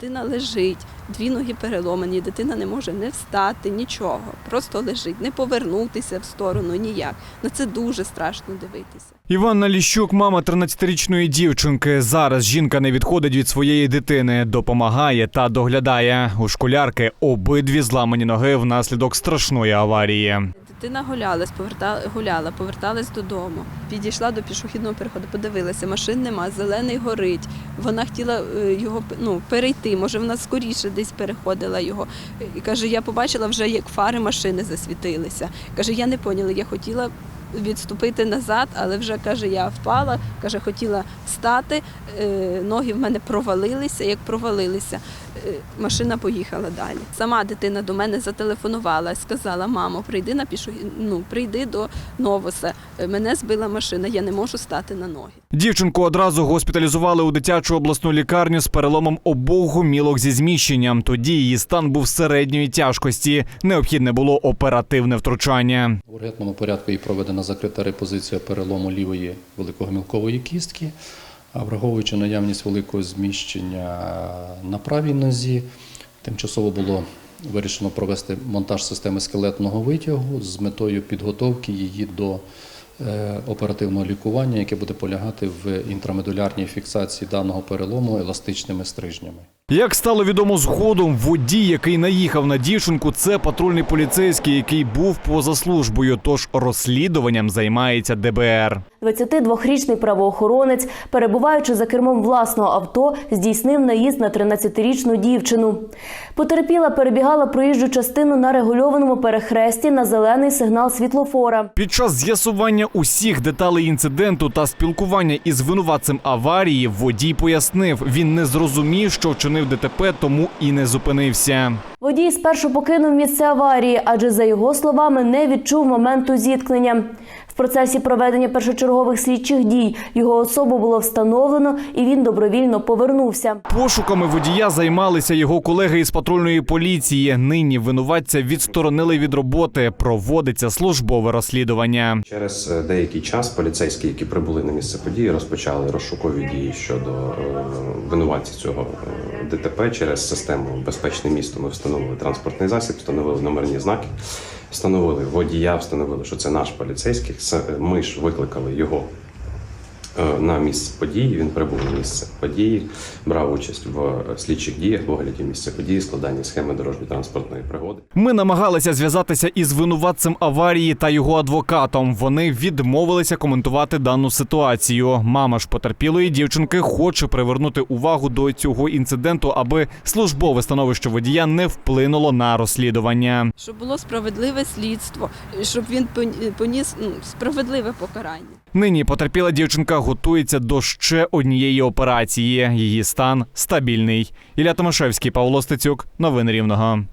Дитина лежить, дві ноги переломані, дитина не може не встати, нічого. Просто лежить, не повернутися в сторону ніяк. На це дуже страшно дивитися. Іванна Ліщук, мама 13-річної дівчинки. Зараз жінка не відходить від своєї дитини, допомагає та доглядає. У школярки обидві зламані ноги внаслідок страшної аварії. Дитина гулялась, поверта... гуляла, поверталась додому. Підійшла до пішохідного переходу, подивилася, машин нема, зелений горить. Вона хотіла е, його ну, перейти. Може, вона скоріше десь переходила його. І каже, я побачила вже, як фари машини засвітилися. Каже, я не поняла, я хотіла. Відступити назад, але вже каже, я впала, каже, хотіла встати, е, ноги в мене провалилися. Як провалилися, е, машина поїхала далі. Сама дитина до мене зателефонувала, сказала: мамо, прийди на пішу, ну прийди до Новоса. Мене збила машина, я не можу стати на ноги. Дівчинку одразу госпіталізували у дитячу обласну лікарню з переломом обох гомілок зі зміщенням. Тоді її стан був середньої тяжкості. Необхідне було оперативне втручання. В ургентному порядку і проведена закрита репозиція перелому лівої великогомілкової кістки, а враховуючи наявність великого зміщення на правій нозі, тимчасово було вирішено провести монтаж системи скелетного витягу з метою підготовки її до е, оперативного лікування, яке буде полягати в інтрамедулярній фіксації даного перелому еластичними стрижнями. Як стало відомо згодом, водій, який наїхав на дівчинку, це патрульний поліцейський, який був поза службою. Тож розслідуванням займається ДБР. 22-річний правоохоронець, перебуваючи за кермом власного авто, здійснив наїзд на 13-річну дівчину. Потерпіла перебігала проїжджу частину на регульованому перехресті на зелений сигнал світлофора. Під час з'ясування усіх деталей інциденту та спілкування із винуватцем аварії водій пояснив, він не зрозумів, що вчинив ДТП, тому і не зупинився. Водій спершу покинув місце аварії, адже за його словами не відчув моменту зіткнення. В процесі проведення першочергових слідчих дій його особу було встановлено, і він добровільно повернувся. Пошуками водія займалися його колеги із патрульної поліції. Нині винуватця відсторонили від роботи. Проводиться службове розслідування. Через е, деякий час поліцейські, які прибули на місце події, розпочали розшукові дії щодо е, винуватців цього е, ДТП через систему Безпечне місто. Ми встановили транспортний засіб, встановили номерні знаки, встановили водія, встановили, що це наш поліцейський. Ми ж викликали його на місце події. Він прибув на місце події, брав участь в е, слідчих діях, в огляді місця події, складанні схеми дорожньо-транспортної пригоди. Ми намагалися зв'язатися із винуватцем аварії та його адвокатом. Вони відмовилися коментувати дану ситуацію. Мама ж потерпілої дівчинки хоче привернути увагу до цього інциденту, аби службове становище водія не вплинуло на розслідування. Щоб було справедливе слідство, щоб він пон- поніс ну, справедливе покарання. Нині потерпіла дівчинка готується до ще однієї операції. Її стан стабільний. Ілля Томашевський, Павло Стецюк. Новини Рівного.